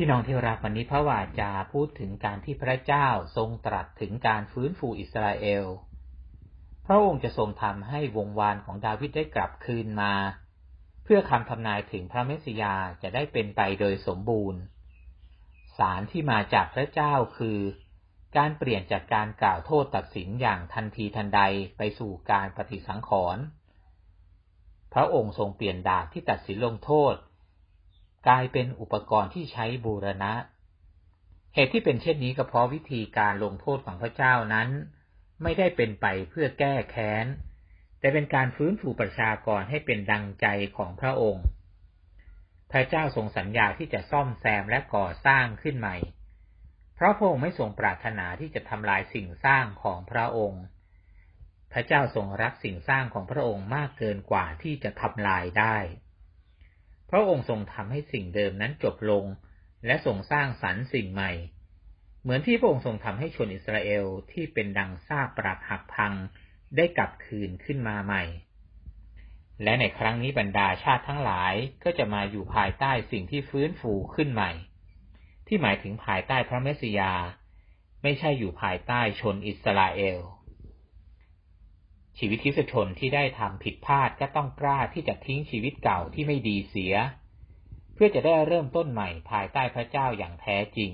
พี่น้องที่รักวันนี้พระวาจาพูดถึงการที่พระเจ้าทรงตรัสถึงการฟื้นฟูอิสราเอล พระองค์จะทรงทำให้วงวานของดาวิดได้กลับคืนมา เพื่อคำทำนายถึงพระเมสสิยาจะได้เป็นไปโดยสมบูรณ์ สารที่มาจากพระเจ้าคือ การเปลี่ยนจากการกล่าวโทษตัดสินอย่างทันทีทันใดไปสู่การปฏิสังขรณ์พระองค์ทรงเปลี่ยนดาบที่ตัดสินลงโทษ กลายเป็นอุปกรณ์ที่ใช้บูรณะ เหตุที่เป็นเช่นนี้ก็เพราะวิธีการลงโทษของพระเจ้านั้น ไม่ได้เป็นไปเพื่อแก้แค้น แต่เป็นการฟื้นฟูประชากรให้เป็นดังใจของพระองค์ พระเจ้าทรงสัญญาที่จะซ่อมแซมและก่อสร้างขึ้นใหม่ เพราะพระองค์ไม่ทรงปรารถนาที่จะทำลายสิ่งสร้างของพระองค์ พระเจ้าทรงรักสิ่งสร้างของพระองค์มากเกินกว่าที่จะทำลายได้ พระองค์ทรงทำให้สิ่งเดิมนั้นจบลง และทรงสร้างสรรค์สิ่งใหม่ เหมือนที่พระองค์ทรงทำให้ชนอิสราเอลที่เป็นดังซากปรักหักพังได้กลับคืนขึ้นมาใหม่ และในครั้งนี้บรรดาชาติทั้งหลายก็จะมาอยู่ภายใต้สิ่งที่ฟื้นฟูขึ้นใหม่ ที่หมายถึงภายใต้พระเมสสิยา ไม่ใช่อยู่ภายใต้ชนอิสราเอล ชีวิตคริสชนที่ได้ทำผิดพลาดก็ต้องกล้าที่จะทิ้งชีวิตเก่าที่ไม่ดีเสีย เพื่อจะได้เริ่มต้นใหม่ภายใต้พระเจ้าอย่างแท้จริง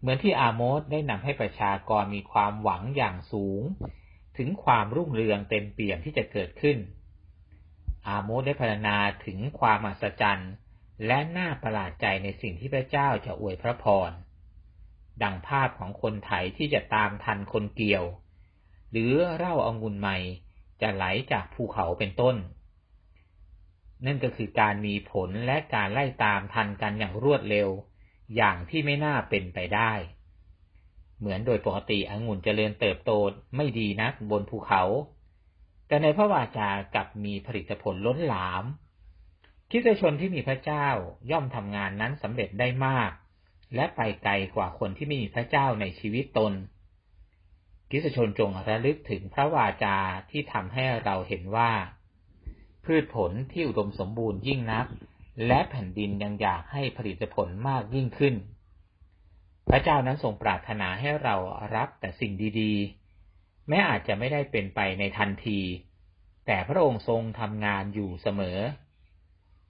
เหมือนที่อาโมสได้นำให้ประชากรมีความหวังอย่างสูง ถึงความรุ่งเรืองเต็มเปี่ยมที่จะเกิดขึ้น อาโมสได้พรรณนาถึงความมหัศจรรย์ และน่าประหลาดใจในสิ่งที่พระเจ้าจะอวยพระพรดังภาพของคนไถที่จะตามทันคนเกี่ยว หรือเล่าอางุ่นใหม่จะไหลจากภูเขาเป็นต้น นั่นก็คือการมีผลและการไล่ตามทันกันอย่างรวดเร็ว อย่างที่ไม่น่าเป็นไปได้ เหมือนโดยปกติองุ่นจเจริญเติบโตไม่ดีนักบนภูเขา แต่ในพระวาจากับมีผลิตผลล้นหลาม คิดชนที่มีพระเจ้าย่อมทำงานนั้นสำเร็จได้มาก และไปไกลกว่าคนที่ไม่มีพระเจ้าในชีวิตตน คิสชนจงระลึกถึงพระวาจาที่ทำให้เราเห็นว่า พืชผลที่อุดมสมบูรณ์ยิ่งนัก และแผ่นดินยังอยากให้ผลิตผลมากยิ่งขึ้น พระเจ้านั้นทรงปรารถนาให้เรารับแต่สิ่งดีๆ แม้อาจจะไม่ได้เป็นไปในทันที แต่พระองค์ทรงทำงานอยู่เสมอ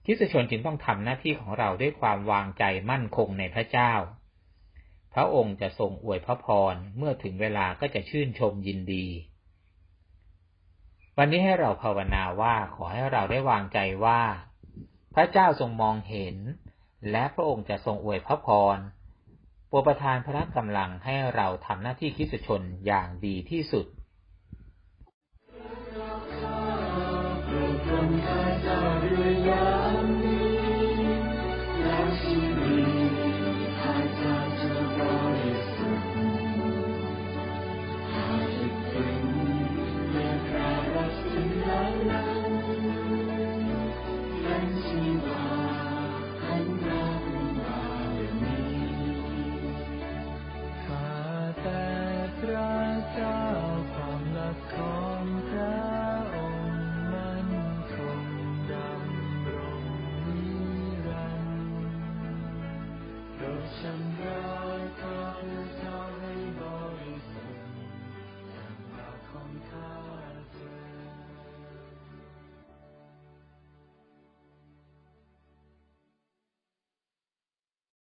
คิสชนจึงต้องทำหน้าที่ของเราด้วยความวางใจมั่นคงในพระเจ้า พระองค์จะทรงอวยพระพร เมื่อถึงเวลาก็จะชื่นชมยินดี วันนี้ให้เราภาวนาว่าขอให้เราได้วางใจว่า พระเจ้าทรงมองเห็น และพระองค์จะทรงอวยพระพรโปรประทานพระกำลังให้เราทำหน้าที่คิดสชนอย่างดีที่สุด Ocean bright, God is.